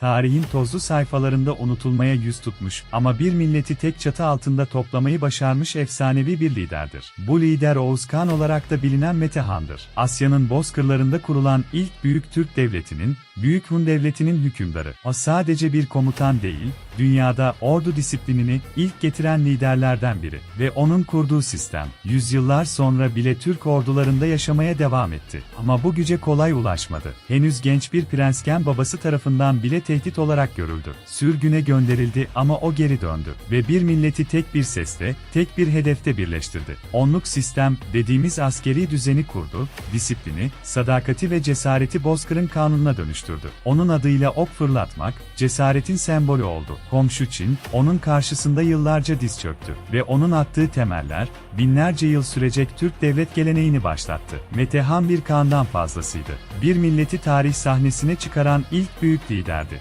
tarihin tozlu sayfalarında unutulmaya yüz tutmuş ama bir milleti tek çatı altında toplamayı başarmış efsanevi bir liderdir. Bu lider Oğuz Kağan olarak da bilinen Metehan'dır. Asya'nın bozkırlarında kurulan ilk büyük Türk devletinin, Büyük Hun devletinin hükümdarı. O sadece bir komutan değil, dünyada ordu disiplinini ilk getiren liderlerden biri ve onun kurduğu sistem, yüzyıllar sonra bile Türk ordularında yaşamaya devam etti. Ama bu güce kolay ulaşmadı. Henüz genç bir prensken babası tarafından bile tehdit olarak görüldü. Sürgüne gönderildi ama o geri döndü ve bir milleti tek bir sesle, tek bir hedefte birleştirdi. Onluk sistem dediğimiz askeri düzeni kurdu, disiplini, sadakati ve cesareti Bozkır'ın kanununa dönüştürdü. Onun adıyla ok fırlatmak, cesaretin sembolü oldu. Komşu Çin, onun karşısında yıllarca diz çöktü ve onun attığı temeller, binlerce yıl sürecek Türk devlet geleneğini başlattı. Metehan bir kandan fazlasıydı. Bir milleti tarih sahnesine çıkaran ilk büyük liderdi.